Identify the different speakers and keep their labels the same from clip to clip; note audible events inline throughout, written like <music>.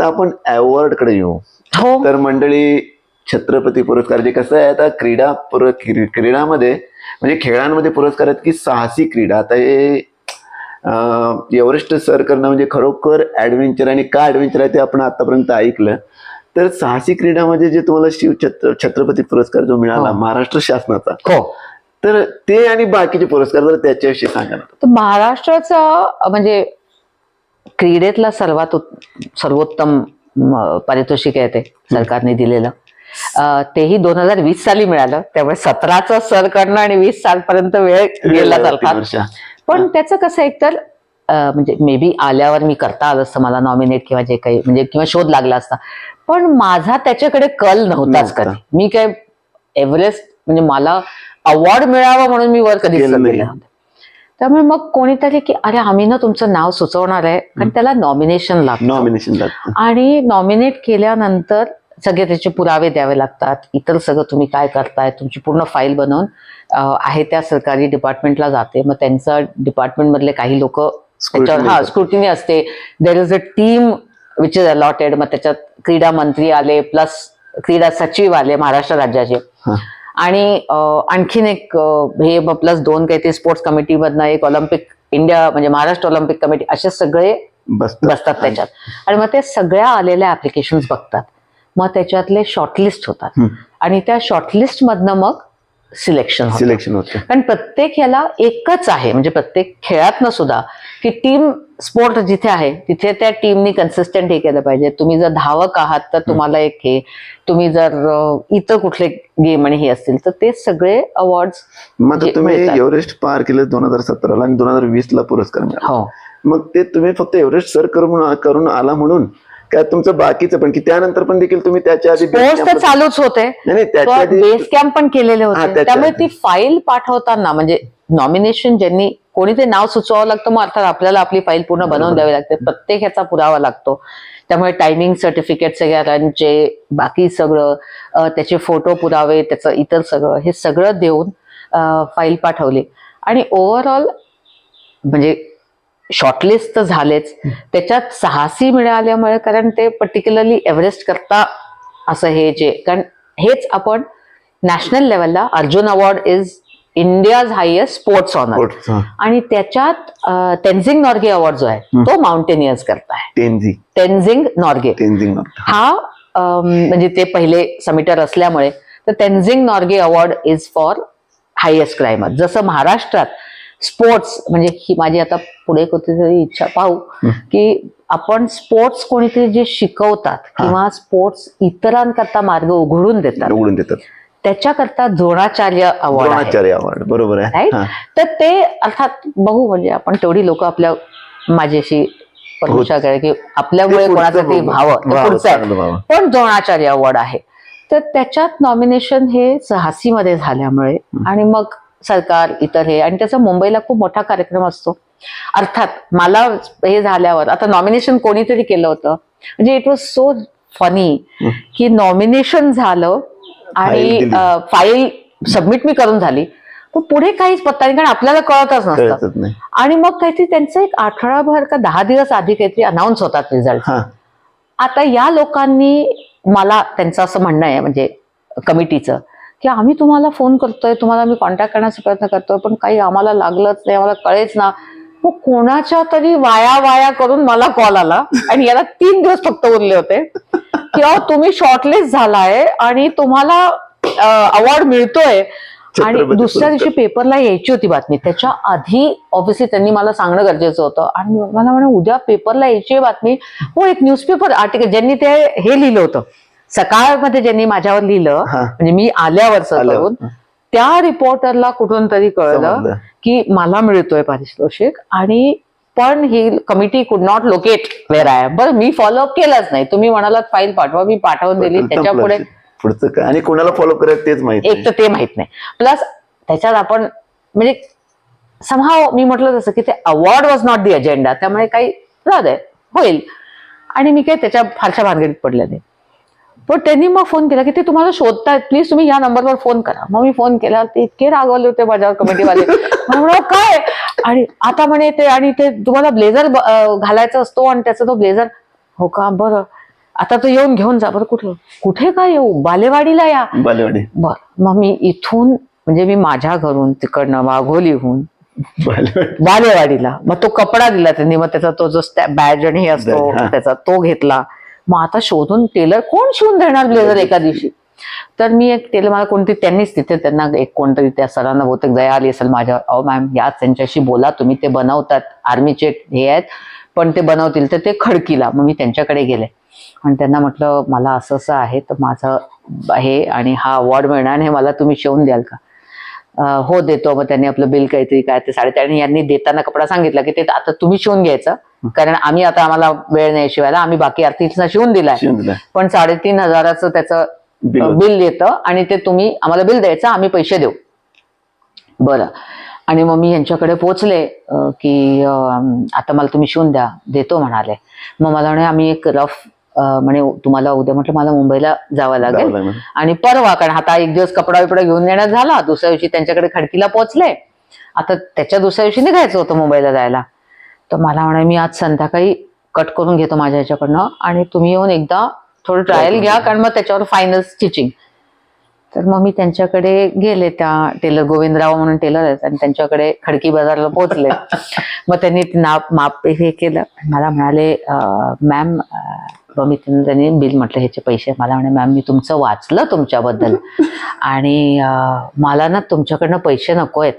Speaker 1: आता आपण अवॉर्डकडे येऊ.
Speaker 2: हो.
Speaker 1: तर मंडळी छत्रपती पुरस्कार जे कसं आहे आता क्रीडा पुर क्री- क्रीडामध्ये म्हणजे खेळांमध्ये पुरस्कार आहेत की साहसी क्रीडा. आता हे एव्हरेस्ट सर करणं म्हणजे खरोखर ऍडव्हेंचर आणि का ऍडव्हेंचर आहे ते आपण आतापर्यंत ऐकलं. तर साहसी क्रीडामध्ये जे तुम्हाला शिव छत्र छत्रपती पुरस्कार जो मिळाला
Speaker 2: हो.
Speaker 1: महाराष्ट्र शासनाचा.
Speaker 2: हो.
Speaker 1: तर ते आणि बाकीचे पुरस्कार जर त्याच्याविषयी सांगा ना.
Speaker 2: तर महाराष्ट्राचा म्हणजे क्रीडेतला सर्वात सर्वोत्तम पारितोषिक आहे ते सरकारने दिलेलं. तेही दोन हजार वीस साली मिळालं. त्यामुळे सतराचं सर करणं आणि वीस सालपर्यंत वेळ गेला चालतात
Speaker 1: वर्ष.
Speaker 2: पण त्याचं कसं एक तर अं, म्हणजे मे बी आल्यावर मी करता आलं असतं मला नॉमिनेट किंवा जे काही म्हणजे किंवा शोध लागला असता. पण माझा त्याच्याकडे कल नव्हताच
Speaker 1: नव्हता.
Speaker 2: कधी. मी काय एव्हरेस्ट म्हणजे मला अवॉर्ड मिळावा म्हणून मी वर कधीच
Speaker 1: केलं नाही.
Speaker 2: गेले नव्हते त्यामुळे मग कोणीतरी की अरे आम्ही ना तुमचं नाव सुचवणार आहे. कारण त्याला नॉमिनेशन लागतं.
Speaker 1: नॉमिनेशन लागतं.
Speaker 2: आणि नॉमिनेट केल्यानंतर सगळे त्याचे पुरावे द्यावे लागतात. इतर सगळं तुम्ही काय करताय? तुमची पूर्ण फाईल बनवून आहे त्या सरकारी डिपार्टमेंटला जाते. मग त्यांचं डिपार्टमेंट मधले काही लोक हा. स्क्रुटिनी असते. There is a team which is allotted मग त्याच्यात क्रीडा मंत्री आले प्लस क्रीडा सचिव आले महाराष्ट्र राज्याचे. आणि आणखीन एक हे प्लस दोन काही ते स्पोर्ट्स कमिटी मधनं एक ऑलिम्पिक इंडिया म्हणजे महाराष्ट्र ऑलिम्पिक कमिटी असे सगळे
Speaker 1: बसतात.
Speaker 2: त्याच्यात. आणि मग ते सगळ्या आलेल्या ऍप्लिकेशन बघतात. मग त्याच्यातले शॉर्टलिस्ट होतात. आणि त्या शॉर्टलिस्ट मधनं मग सिलेक्शन होतं.
Speaker 1: सिलेक्शन होतं.
Speaker 2: कारण प्रत्येक याला एकच आहे. म्हणजे प्रत्येक खेळातनं सुद्धा की टीम स्पोर्ट जिथे आहे तिथे त्या टीमनी कन्सिस्टंट हे केलं पाहिजे. तुम्ही जर धावक आहात तर तुम्हाला एक हे. तुम्ही जर इतर कुठले गेम आणि हे असतील तर ते सगळे अवॉर्ड
Speaker 1: मग तुम्ही. एव्हरेस्ट पार केलं दोन हजार सतराला आणि दोन हजार वीस ला पुरस्कार मिळाला.
Speaker 2: हो.
Speaker 1: मग ते तुम्ही फक्त एव्हरेस्ट सर करून करून आला म्हणून काय तुमचं बाकीचं पण की त्यानंतर पण देखील तुम्ही त्याच्या आधी
Speaker 2: तर चालूच होते.
Speaker 1: नाही नाही, त्याच्या आधी
Speaker 2: बेस कॅम्प पण केलेले होते. त्यामुळे. ती फाईल पाठवताना म्हणजे नॉमिनेशन ज्यांनी कोणी ते नाव सुचवावं लागतं मग अर्थात आपल्याला आपली फाईल पूर्ण बनवून. द्यावी लागते. प्रत्येक ह्याचा पुरावा लागतो. त्यामुळे टायमिंग सर्टिफिकेट सगळ्यांचे बाकी सगळं त्याचे फोटो पुरावे त्याचं इतर सगळं हे सगळं देऊन फाईल पाठवली. आणि ओव्हरऑल म्हणजे शॉर्टलिस्ट तर झालेच. त्याच्यात साहसी मिळाल्यामुळे कारण ते पर्टिक्युलरली एव्हरेस्ट करता असं हे जे कारण हेच आपण नॅशनल लेवलला Arjun award is India's highest sports honour. आणि त्याच्यात तेन्झिंग नॉर्गे अवॉर्ड जो आहे तो माउंटेनियर्स करताय
Speaker 1: तेनझी
Speaker 2: तेन्झिंग नॉर्गे. हा म्हणजे ते पहिले समिटर असल्यामुळे तर Tenzing Norgay award is for highest climber जसं महाराष्ट्रात स्पोर्ट्स म्हणजे ही माझी आता पुढे कुठेतरी इच्छा पाहू की आपण स्पोर्ट्स कोणीतरी जे शिकवतात किंवा स्पोर्ट्स इतरांकरता मार्ग उघडून देतात.
Speaker 1: उघडून देतात.
Speaker 2: त्याच्याकरता द्रोणाचार्य
Speaker 1: द्रोणाचार्य अवॉर्ड बरोबर आहे. हा.
Speaker 2: तर ते अर्थात बघू म्हणजे आपण तेवढी लोक आपल्या माझ्याशी करेल की आपल्यामुळे कोणाचं ते
Speaker 1: व्हावं, व्हावं.
Speaker 2: पण द्रोणाचार्य अवॉर्ड आहे. तर त्याच्यात नॉमिनेशन हे साहसीमध्ये झाल्यामुळे आणि मग सरकार इतर हे आणि त्याचा मुंबईला खूप मोठा कार्यक्रम असतो. अर्थात मला हे झाल्यावर आता नॉमिनेशन कोणीतरी केलं होतं. म्हणजे इट वॉज सो फनी की नॉमिनेशन झालं आणि. फाईल सबमिट मी करून झाली. पण पुढे काहीच पत्ता नाही कारण आपल्याला कळतच नसतं. आणि मग काहीतरी त्यांचं एक आठवडाभर का दहा दिवस आधी काहीतरी अनाऊन्स होतात रिझल्ट आता या लोकांनी मला त्यांचं असं म्हणणं आहे म्हणजे कमिटीचं की आम्ही तुम्हाला फोन करतोय तुम्हाला आम्ही कॉन्टॅक्ट करण्याचा प्रयत्न करतोय पण काही आम्हाला लागलंच नाही आम्हाला कळेच ना. मग कोणाच्या तरी वाया वाया करून मला कॉल आला आणि याला तीन दिवस फक्त उरले होते की अहो तुम्ही शॉर्टलिस्ट झालाय आणि तुम्हाला अवॉर्ड मिळतोय. आणि दुसऱ्या दिवशी. पेपरला यायची होती बातमी. त्याच्या आधी ऑब्व्हियसली त्यांनी मला सांगणं गरजेचं होतं. आणि मला म्हणे उद्या पेपरला यायची बातमी. हो एक न्यूजपेपर आर्टिकल ज्यांनी ते हे लिहिलं होतं. सकाळमध्ये ज्यांनी माझ्यावर लिहिलं. म्हणजे मी आल्यावर करून त्या रिपोर्टरला कुठून तरी कळलं. की मला मिळतोय पारितोषिक आणि पण ही committee could not locate where I बरं मी फॉलोअप केलंच नाही. तुम्ही म्हणालात फाईल पाठवा मी पाठवून दिली. त्याच्या पुढे
Speaker 1: पुढचं काय? आणि कोणाला फॉलो करायचं तेच माहिती
Speaker 2: एक तर ते माहीत नाही. प्लस त्याच्यात आपण म्हणजे समहाव मी म्हटलं तसं की ते award was not the agenda त्यामुळे काही राहू दे होईल. आणि मी काय त्याच्या फारशा भानगडीत पडले नाही. पण त्यांनी मग फोन केला की ते तुम्हाला शोधतायत. प्लीज तुम्ही या नंबरवर फोन करा. मग मी फोन केला. ते इतके रागवले होते माझ्यावर कमिटीवाले <laughs> म्हणून काय? आणि आता म्हणे ते आणि ते तुम्हाला ब्लेझर घालायचा असतो आणि त्याचा तो ब्लेझर हो का? बरं. आता तो येऊन घेऊन जा बरं कुठे? कुठे काय येऊ? बालेवाडीला या.
Speaker 1: बालेवाडी.
Speaker 2: बर. मग मी इथून म्हणजे मी माझ्या घरून तिकडनं वाघोलीहून
Speaker 1: बालेवाडी.
Speaker 2: बालेवाडीला. मग तो कपडा दिला त्यांनी. मग त्याचा तो जो बॅज आणि हे असतो. त्याचा तो घेतला. मग आता शोधून टेलर कोण शिवून देणार ब्लेझर एका दिवशी? तर मी एक टेलर मला कोणती त्यांनीच तिथे त्यांना एक कोणतरी त्या सरांना बहुतेक दया आली असेल माझ्यावर. अहो मॅम याच त्यांच्याशी बोला तुम्ही ते बनवतात. आर्मीचे हे आहेत पण ते बनवतील तर ते खडकीला. मग मी त्यांच्याकडे गेले. आणि त्यांना म्हटलं मला असं असं आहे तर माझं हे आणि हा अवॉर्ड मिळणार आणि हे मला तुम्ही शिवून द्याल का? हो देतो. मग त्यांनी आपलं बिल काहीतरी काय ते साडेतीन यांनी देताना कपडा सांगितला की ते आता तुम्ही शिवून घ्यायचं. कारण आम्ही आता आम्हाला वेळ नाही शिवायला आम्ही बाकी आर्थिक शिवून दिलाय. पण साडेतीन हजाराचं त्याचं
Speaker 1: बिल
Speaker 2: येतं आणि ते तुम्ही आम्हाला बिल द्यायचं आम्ही पैसे देऊ. बरं. आणि मग मी यांच्याकडे पोचले की आता मला तुम्ही शिवून द्या देतो म्हणाले. मग मला म्हणे आम्ही एक रफ म्हणे तुम्हाला उद्या म्हटलं मला मुंबईला जावं लागेल. आणि परवा कारण आता एक दिवस कपडा बिपडा घेऊन येण्यात झाला दुसऱ्या दिवशी त्यांच्याकडे खडकीला पोहोचले आता त्याच्या दुसऱ्या दिवशी निघायचं होतं मुंबईला जायला. तर मला म्हणे मी आज संध्याकाळी कट करून घेतो माझ्या ह्याच्याकडनं आणि तुम्ही येऊन एकदा थोडं ट्रायल घ्या कारण मग त्याच्यावर फायनल स्टिचिंग तर मग मी त्यांच्याकडे गेले त्या टेलर गोविंदराव म्हणून टेलर आहेत आणि त्यांच्याकडे खडकी बाजारला पोहोचले. <laughs> मग त्यांनी नाप माप हे केलं. मला म्हणाले मॅम मग मी त्यांना त्यांनी बिल म्हटलं ह्याचे पैसे मला म्हणे मॅम मी तुमचं वाचलं तुमच्याबद्दल. <laughs> आणि मला ना तुमच्याकडनं पैसे नको आहेत.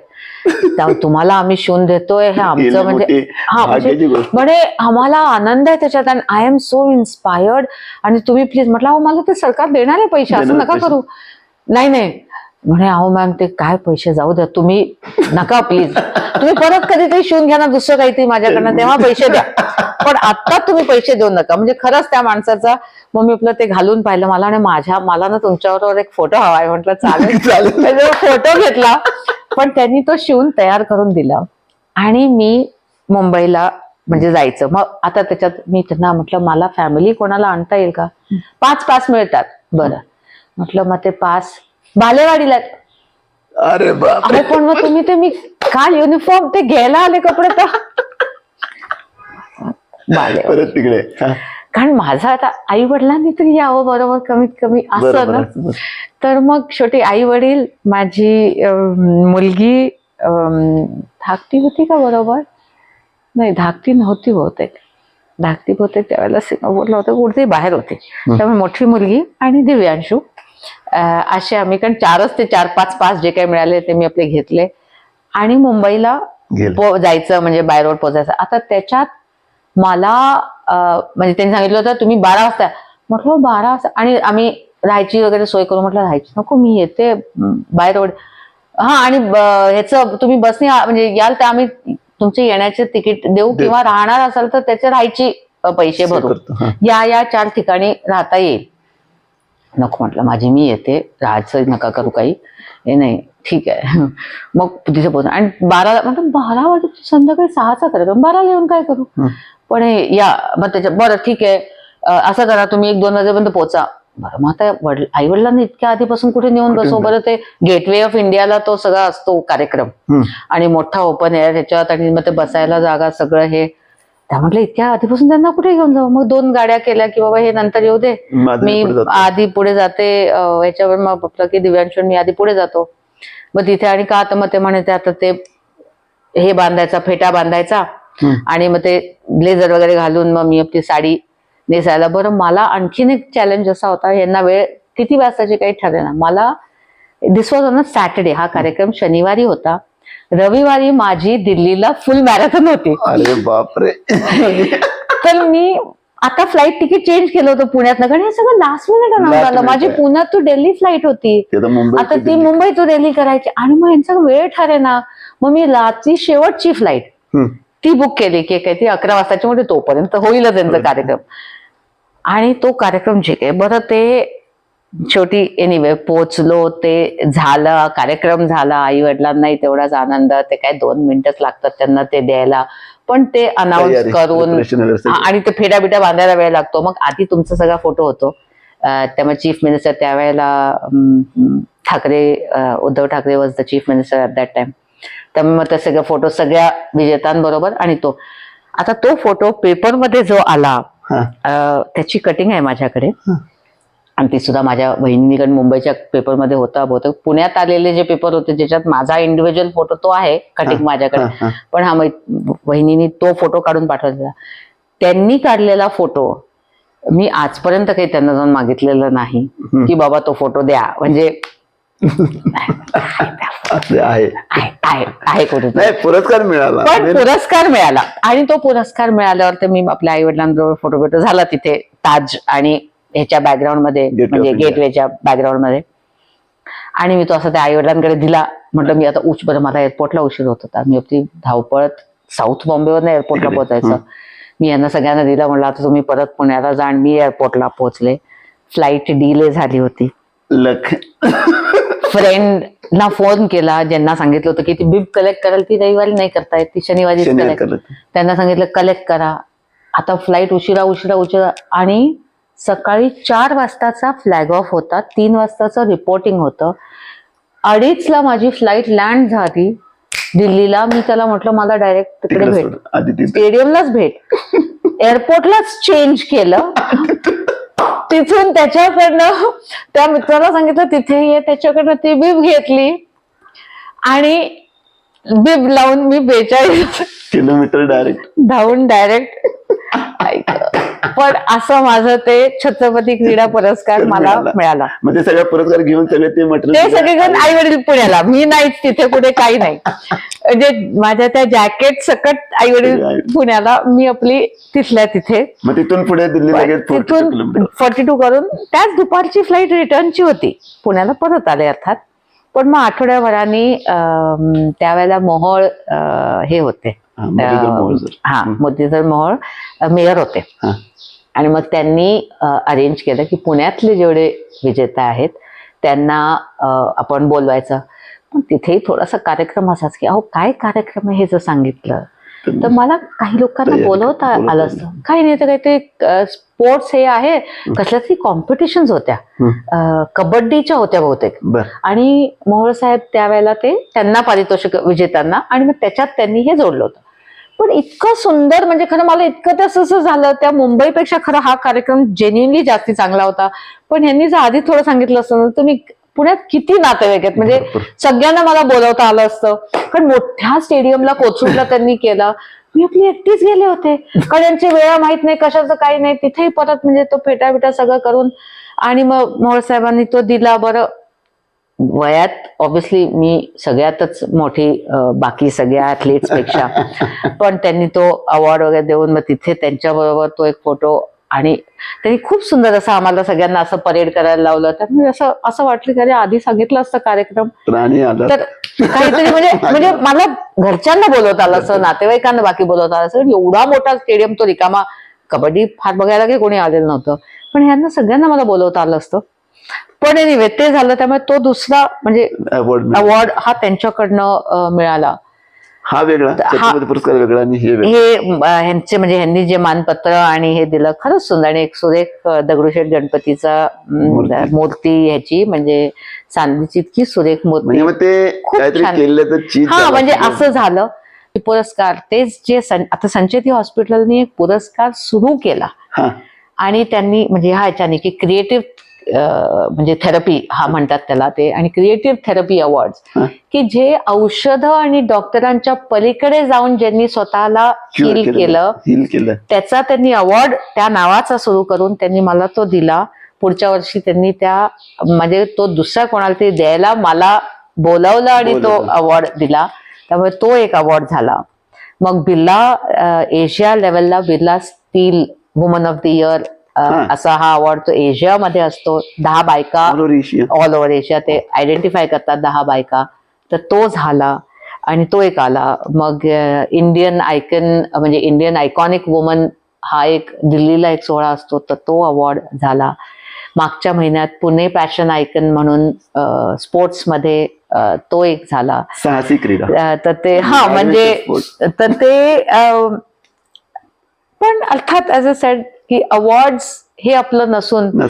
Speaker 2: तुम्हाला आम्ही शिवून देतोय हे आमचं म्हणजे हा म्हणजे
Speaker 1: भाग्याची गोष्ट.
Speaker 2: म्हणे आम्हाला आनंद आहे त्याच्यात आणि आय एम सो इन्स्पायर्ड आणि तुम्ही प्लीज म्हटलं मला ते सरकार देणार आहे पैसे असं नका. करू. नाही नाही. म्हणे अहो मॅम ते काय पैसे? जाऊ द्या तुम्ही नका प्लीज तुम्ही परत कधीतरी शिवून घ्या ना दुसरं काहीतरी माझ्याकडनं तेव्हा पैसे द्या. पण आता तुम्ही पैसे देऊ नका. म्हणजे खरंच त्या माणसाचा मग मी आपलं ते घालून पाहिलं मला आणि माझ्या मला ना तुमच्याबरोबर एक फोटो हवाय म्हटलं चालेल. <laughs>
Speaker 1: चालेल.
Speaker 2: फोटो घेतला पण त्यांनी तो शिवून तयार करून दिला. आणि मी मुंबईला म्हणजे जायचं. मग आता त्याच्यात मी त्यांना म्हटलं मला फॅमिली कोणाला आणता येईल का? पाच पास मिळतात. बरं. म्हटलं मग ते पास बालेवाडीला.
Speaker 1: अरे बाप
Speaker 2: पण मग तुम्ही ते मी काल युनिफॉर्म ते घ्यायला आले कपडे तर? बालेवाडी.
Speaker 1: परत तिकडे.
Speaker 2: कारण माझा आता आई वडिलांनी तरी यावं बरोबर कमीत कमी असं ना. तर मग शेवटी आई वडील माझी मुलगी धाकटी होती का बरोबर? नाही धाकटी नव्हती बहुतेक. धाकटी बहुतेक त्यावेळेला सिंगापूरला होतं कुठेतरी बाहेर होते. त्यामुळे मोठी मुलगी आणि दिव्यांशू. असे आम्ही कारण चारच ते चार पाच पाच जे काही मिळाले ते मी आपले घेतले. आणि मुंबईला जायचं म्हणजे बाय रोड पोचायचं आता त्याच्यात मला म्हणजे त्यांनी सांगितलं होतं तुम्ही बारा वाजता. म्हटलं बारा वाजता. आणि आम्ही राहायची वगैरे सोय करू म्हटलं राहायची नको मी येते बाय रोड. हा आणि ह्याचं तुम्ही बसने म्हणजे याल तर आम्ही तुमचे येण्याचे तिकीट देऊ. किंवा राहणार असाल तर त्याचे राहायची पैसे भरू. या या चार ठिकाणी राहता येईल. नको म्हटलं. माझी मी येते. राहायचं नका करू काही. हे नाही. ठीक आहे. <laughs> मग तिथे पोहोच आणि बारा म्हटलं बारा वाजता संध्याकाळी सहाचा कार्यक्रम बाराला येऊन काय करू. पण हे या मग त्याच्या बरं ठीक आहे. असं करा तुम्ही एक दोन वाजेपर्यंत पोहोचा. बरं मग आता वडील आई वडिलांनी इतक्या आधीपासून कुठे नेऊन बसव? बरं ते गेटवे ऑफ इंडियाला तो सगळा असतो कार्यक्रम. आणि मोठा ओपन एअर त्याच्यात आणि मग ते बसायला जागा सगळं हे. त्या म्हटलं इतक्या आधीपासून त्यांना कुठे घेऊन जाऊ? मग दोन गाड्या केल्या की बाबा हे नंतर येऊ दे. मी. आधी पुढे जाते याच्यावर मग म्हटलं की दिव्यांशून मी आधी पुढे जातो. मग तिथे आणि का तर मग ते म्हणे ते आता ते हे बांधायचा फेटा बांधायचा. आणि मग ते ब्लेझर वगैरे घालून मग मी आपली साडी नेसायला. बरं मला आणखीन एक चॅलेंज असा होता यांना वेळ किती वाजताची काही ठरेना मला this was on a Saturday हा कार्यक्रम शनिवारी होता. रविवारी माझी दिल्लीला फुल मॅरेथॉन होती.
Speaker 1: अरे बापरे.
Speaker 2: तर मी आता फ्लाईट तिकीट चेंज केलं होतं पुण्यातनं कारण हे सगळं लास्ट मिनिट अनाऊन्स झालं माझी. पुण्यात टू दिल्ली फ्लाईट होती.
Speaker 1: ते
Speaker 2: आता ती मुंबई टू दिल्ली करायची. आणि मग यांचा वेळ ठरे ना मग मी रात्री शेवटची फ्लाईट ती बुक केली. की काय ती अकरा वाजताची म्हणजे तोपर्यंत होईलच त्यांचा
Speaker 1: होईल.
Speaker 2: कार्यक्रम. आणि तो कार्यक्रम जे काय बरं ते शेवटी एनिवे पोचलो ते झालं कार्यक्रम झाला आई वडिलांनाही तेवढाच आनंद ते काय दोन मिनिटच लागतात त्यांना ते द्यायला. पण ते अनाऊन्स करून आणि ते फेड्या बिड्या बांधायला वेळ लागतो. मग आधी तुमचा सगळा फोटो होतो. त्यामुळे चीफ मिनिस्टर त्यावेळेला Thackeray Uddhav Thackeray was the chief minister at that time त्यामुळे मग ते सगळे फोटो सगळ्या विजेत्यांबरोबर आणि तो. आता तो फोटो पेपरमध्ये जो आला त्याची कटिंग आहे माझ्याकडे. आणि ती सुद्धा माझ्या बहिणीकडे मुंबईच्या पेपरमध्ये होता बहुतेक. पुण्यात आलेले जे पेपर होते ज्याच्यात माझा इंडिव्हिज्युअल फोटो तो आहे कटिंग माझ्याकडे. पण हा बहिणीने तो फोटो काढून पाठवलेला. त्यांनी काढलेला फोटो मी आजपर्यंत काही त्यांना जाऊन मागितलेलं नाही. की बाबा तो फोटो द्या. म्हणजे
Speaker 1: आहे. पुरस्कार मिळाला.
Speaker 2: पण पुरस्कार मिळाला. आणि तो पुरस्कार मिळाल्यावर मी आपल्या आई वडिलांबरोबर फोटो बिटो झाला तिथे ताज आणि ह्याच्या
Speaker 1: बॅकग्राऊंडमध्ये
Speaker 2: म्हणजे. गेटवेच्या बॅकग्राऊंडमध्ये. आणि मी तो असं त्या आई वडिलांकडे दिला. म्हटलं मी आता उच बरं मला एअरपोर्टला उशीर होत होता. मी आपली धावपळत साऊथ बॉम्बेवर एअरपोर्टला पोहोचायचं. मी यांना सगळ्यांना दिलं. म्हणलं आता तुम्ही परत पुण्याला जा आणि मी एअरपोर्टला पोहोचले. फ्लाईट डिले झाली होती.
Speaker 1: लख
Speaker 2: फ्रेंड ना फोन केला ज्यांना सांगितलं होतं की ती बिब कलेक्ट कराल ती रविवारी नाही करता येत ती शनिवारी कलेक्ट. त्यांना सांगितलं कलेक्ट करा. आता फ्लाईट उशिरा उशिरा उशिरा. आणि सकाळी चार वाजताचा फ्लॅग ऑफ होता. तीन वाजताचं रिपोर्टिंग होतं. अडीचला माझी फ्लाईट लँड झाली. दिल्लीला मी त्याला म्हटलं मला डायरेक्ट तिकडे भेट. स्टेडियमलाच भेट. एअरपोर्टलाच चेंज केलं. तिथून त्याच्याकडनं त्या मित्राला सांगितलं तिथे ये. त्याच्याकडनं ती बीब घेतली. आणि बीब लावून मी बेचाळीस
Speaker 1: किलोमीटर डायरेक्ट
Speaker 2: धावून डायरेक्ट पण असं माझं ते छत्रपती क्रीडा पुरस्कार मला
Speaker 1: मिळाला.
Speaker 2: मिळाला.
Speaker 1: मग ते सगळे पुरस्कार घेऊन सगळे ते
Speaker 2: ते
Speaker 1: मटेरियल
Speaker 2: सगळेजण आई वडील पुण्याला. मी नाहीच तिथे कुठे काही नाही. <laughs> म्हणजे माझ्या त्या जॅकेट सकट आई वडील पुण्याला मी आपली तिथल्या तिथे.
Speaker 1: मग तिथून पुढे दिल्ली लगेच 42
Speaker 2: तिथून फॉर्टी टू करून त्याच दुपारची फ्लाईट रिटर्नची होती. पुण्याला परत आले अर्थात. पण मग आठवड्याभराने त्यावेळेला मोहोळ हे होते.
Speaker 1: हा, मुरलीधर मोहोळ
Speaker 2: मेयर होते. आणि मग त्यांनी अरेंज केलं की पुण्यातले जेवढे विजेता आहेत त्यांना आपण बोलवायचं. पण तिथेही थोडासा कार्यक्रम असाच की अहो काय कार्यक्रम आहे हे जर सांगितलं? तर मला काही लोकांना बोलवता आलं असतं. काही नाही तर काहीतरी स्पोर्ट्स हे आहे. कसल्या तरी कॉम्पिटिशन्स होत्या. कबड्डीच्या होत्या बहुतेक. आणि मोहोळ साहेब त्यावेळेला ते त्यांना पारितोषिक विजेत्यांना आणि मग त्याच्यात त्यांनी हे जोडलं होतं. पण इतकं सुंदर म्हणजे खरं मला इतकं तसं असं झालं त्या मुंबईपेक्षा खरं हा कार्यक्रम जेन्युनली जास्ती चांगला होता. पण ह्यांनी जर आधी थोडं सांगितलं असतं तुम्ही पुण्यात किती नातेवाईक आहेत? म्हणजे. सगळ्यांना मला बोलवता आलं असतं. कारण मोठ्या स्टेडियमला कोथरूडला त्यांनी केला. मी आपली एकटीच गेले होते. कारण यांची वेळा माहीत नाही कशाचं काही नाही. तिथेही परत म्हणजे तो फेटा बिटा सगळं करून आणि मग मोहोळ साहेबांनी तो दिला. बरं वयात ऑब्विसली मी सगळ्यातच मोठी बाकी सगळ्या athletes पेक्षा. <laughs> पण त्यांनी तो अवॉर्ड वगैरे देऊन मग तिथे त्यांच्या बरोबर तो एक फोटो आणि त्यांनी खूप सुंदर असं आम्हाला सगळ्यांना असं परेड करायला लावलं. त्यामुळे असं असं वाटलं की अरे आधी सांगितलं असतं कार्यक्रम. तर काहीतरी म्हणजे <laughs> म्हणजे मला घरच्यांना बोलवत आलं असं नातेवाईकांना बाकी बोलवत आलं असं. एवढा मोठा स्टेडियम तो रिकामा कबड्डी फार बघायला काही कोणी आलेलं नव्हतं. पण ह्यांना सगळ्यांना मला बोलवता आलं असतं. पण एनिवे ते झालं त्यामुळे तो दुसरा म्हणजे
Speaker 1: अवॉर्ड
Speaker 2: अवॉर्ड हा त्यांच्याकडनं मिळाला.
Speaker 1: हा वेगळा पुरस्कार वेगळा आणि हे
Speaker 2: हे ह्यांचे म्हणजे ह्यांनी जे मानपत्र आणि हे दिलं खरंच सुंदर. आणि एक सुरेख दगडूशेठ गणपतीचा
Speaker 1: मूर्ती.
Speaker 2: ह्याची म्हणजे चांदीची इतकी सुरेख मूर्ती.
Speaker 1: म्हणजे
Speaker 2: हा म्हणजे. असं झालं. की पुरस्कार. तेच जे आता संचेती हॉस्पिटलने एक पुरस्कार सुरू केला. आणि त्यांनी म्हणजे हा याच्याने की क्रिएटिव्ह म्हणजे थेरपी हा म्हणतात त्याला ते आणि क्रिएटिव्ह थेरपी अवॉर्ड. की जे औषधं आणि डॉक्टरांच्या पलीकडे जाऊन ज्यांनी स्वतःला हील केलं त्याचा त्यांनी अवॉर्ड त्या नावाचा सुरू करून त्यांनी मला तो दिला पुढच्या वर्षी त्यांनी त्या म्हणजे तो दुसऱ्या कोणाला तरी द्यायला मला बोलावलं आणि तो. अवॉर्ड दिला त्यामुळे तो एक अवॉर्ड झाला मग बिर्ला एशिया लेवलला Birla steel woman of the year. असा हा अवॉर्ड तो एशियामध्ये असतो. दहा बायका. ऑल ओव्हर एशिया ते आयडेंटिफाय करतात दहा बायका. तर तो झाला आणि तो एक आला. मग इंडियन आयकन म्हणजे इंडियन आयकॉनिक वुमन हा एक दिल्लीला एक सोहळा असतो. तर तो अवॉर्ड झाला. मागच्या महिन्यात पुणे पॅशन आयकन म्हणून स्पोर्ट्समध्ये तो एक झाला.
Speaker 1: साहसी क्रीडा
Speaker 2: तर ते हा म्हणजे. तर ते पण अर्थात ऍज अ सेड की अवॉर्ड्स हे आपलं नसून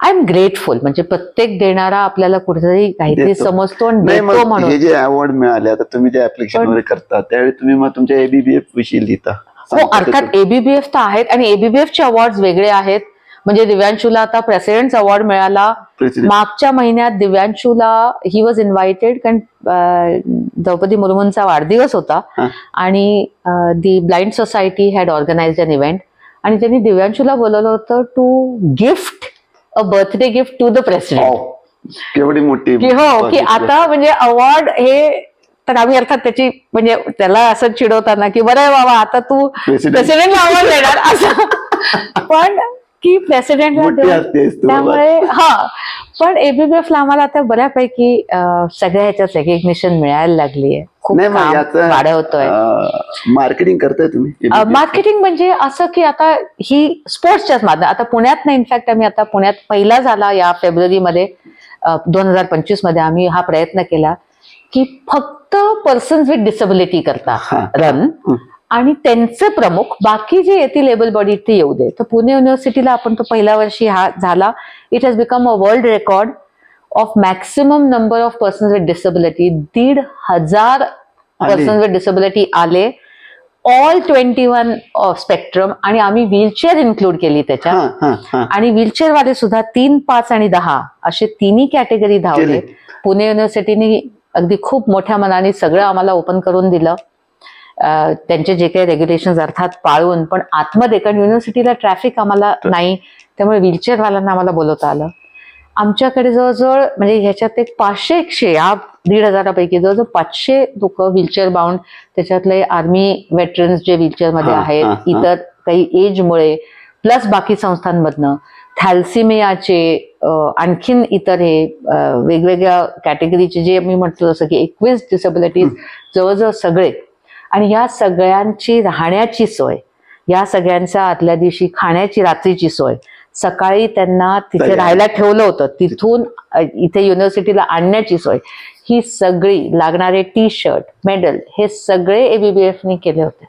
Speaker 2: आय एम ग्रेटफुल म्हणजे प्रत्येक देणारा आपल्याला कुठेतरी काहीतरी. समजतो आणि म्हणून
Speaker 1: हे जे अवॉर्ड मिळाले आता तुम्ही जे ऍप्लिकेशन वगैरे करता त्यावेळी तुम्ही मग तुमच्या एबीबीएफ विषयी लिहिता
Speaker 2: हो अर्थात. एबीबीएफ तर आहेत आणि एबीबीएफ चे अवॉर्ड वेगळे आहेत म्हणजे दिव्यांशूला आता प्रेसिडेंट अवॉर्ड मिळाला. मागच्या महिन्यात दिव्यांशूला ही वॉज इन्व्हायटेड कारण द्रौपदी मुर्मूंचा वाढदिवस होता. आणि the blind society had organise an event आणि त्यांनी दिव्यांशूला बोलवलं होतं to gift a birthday gift to the president.
Speaker 1: केवढी मोठी
Speaker 2: की हो की आता म्हणजे अवॉर्ड हे तर आम्ही अर्थात त्याची म्हणजे त्याला असं चिडवताना की बरं बाबा आता तू. प्रेसिडेंटला अवॉर्ड देणार असं <laughs> पण की प्रेसिडेंटला
Speaker 1: बाबा.
Speaker 2: त्यामुळे हा पण एबीबीएफ ला आम्हाला आता बऱ्यापैकी सगळ्या ह्याच्यात रेकग्निशन मिळायला लागली आहे खूप
Speaker 1: नाही
Speaker 2: वाढवतोय.
Speaker 1: मार्केटिंग करताय तुम्ही?
Speaker 2: मार्केटिंग म्हणजे असं की आता ही स्पोर्ट्सच्याच माध्यम आता पुण्यात ना इनफॅक्ट आम्ही आता पुण्यात पहिला झाला या फेब्रुवारीमध्ये दोन हजार पंचवीसमध्ये आम्ही हा प्रयत्न केला की फक्त पर्सन्स विथ डिसेबिलिटी करता. रन. आणि त्यांचे प्रमुख बाकी जे येतील लेबल बॉडी ते येऊ दे. तर पुणे युनिव्हर्सिटीला आपण तो पहिल्या वर्षी हा झाला. It has become a world record of maximum number of persons with disability दीड हजार. पर्सन विथ डिसेबिलिटी आले. ऑल ट्वेंटी वन स्पेक्ट्रम आणि आम्ही व्हीलचेअर इन्क्लूड केली त्याच्यात.
Speaker 1: हा
Speaker 2: आणि व्हीलचेअर वाले सुद्धा तीन पाच आणि दहा असे तिन्ही कॅटेगरी धावले. पुणे युनिव्हर्सिटीने अगदी खूप मोठ्या मनाने सगळं आम्हाला ओपन करून दिलं. त्यांचे जे काही रेग्युलेशन अर्थात पाळून पण आतमध्ये कारण युनिव्हर्सिटीला ट्रॅफिक आम्हाला नाही त्यामुळे व्हीलचेअर वाल्यांना आम्हाला बोलवता आलं. आमच्याकडे जवळजवळ म्हणजे ह्याच्यात एक पाचशे एकशे या दीड हजारापैकी जवळजवळ पाचशे लोक व्हीलचेअर बाउंड त्याच्यातले आर्मी वेटरन्स जे व्हीलचेअरमध्ये
Speaker 1: हा,
Speaker 2: आहेत. इतर काही एजमुळे प्लस बाकी संस्थांमधनं थॅल्सिमियाचे आणखीन इतर हे वेगवेगळ्या कॅटेगरीचे जे मी म्हटलं जसं की एकवीस डिसेबिलिटीज जवळजवळ सगळे आणि या सगळ्यांची राहण्याची सोय या सगळ्यांच्या आदल्या दिवशी खाण्याची रात्रीची सोय. सकाळी त्यांना तिथे. राहायला ठेवलं होतं. तिथून इथे युनिव्हर्सिटीला आणण्याची सोय. ही सगळी लागणारे टी शर्ट मेडल हे सगळे एबीबीएफनी केले होते.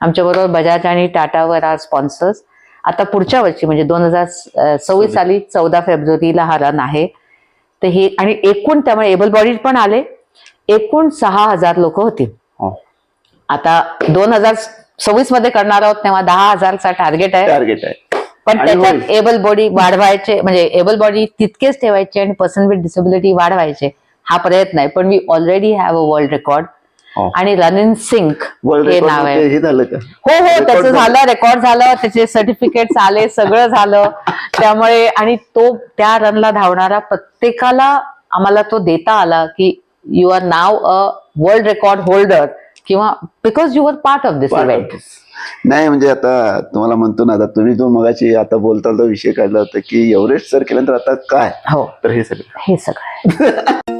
Speaker 2: आमच्याबरोबर बजाज आणि टाटावर आज स्पॉन्सर्स आता पुढच्या वर्षी म्हणजे दोन हजार सव्वीस साली चौदा फेब्रुवारीला हा रन आहे. तर हे आणि एकूण त्यामुळे एबल बॉडीज पण आले. एकूण सहा हजार लोक होतील
Speaker 1: हो.
Speaker 2: आता दोन हजार सव्वीसमध्ये करणार आहोत तेव्हा दहा हजारचा टार्गेट आहे.
Speaker 1: टार्गेट आहे.
Speaker 2: पण त्याच्यात. एबल बॉडी वाढवायचे म्हणजे एबल बॉडी तितकेच ठेवायचे आणि पर्सन विथ डिसेबिलिटी वाढवायचे हा प्रयत्न आहे. पण we already have a world record. आणि रन इन सिंक हे नाव आहे.
Speaker 1: हे का?
Speaker 2: हो हो त्याचं
Speaker 1: झालं.
Speaker 2: रेकॉर्ड झालं त्याचे सर्टिफिकेट्स आले सगळं झालं. त्यामुळे आणि तो त्या रनला धावणारा प्रत्येकाला आम्हाला तो देता आला की you are now a world record holder किंवा because you are part of this event.
Speaker 1: नाही म्हणजे आता तुम्हाला म्हणतो ना आता तुम्ही जो मगाशी आता बोलता तो विषय काढला होता की एव्हरेस्ट सर केल्यानंतर आता काय
Speaker 2: हो
Speaker 1: तर हे सगळं
Speaker 2: हे सगळं. <laughs>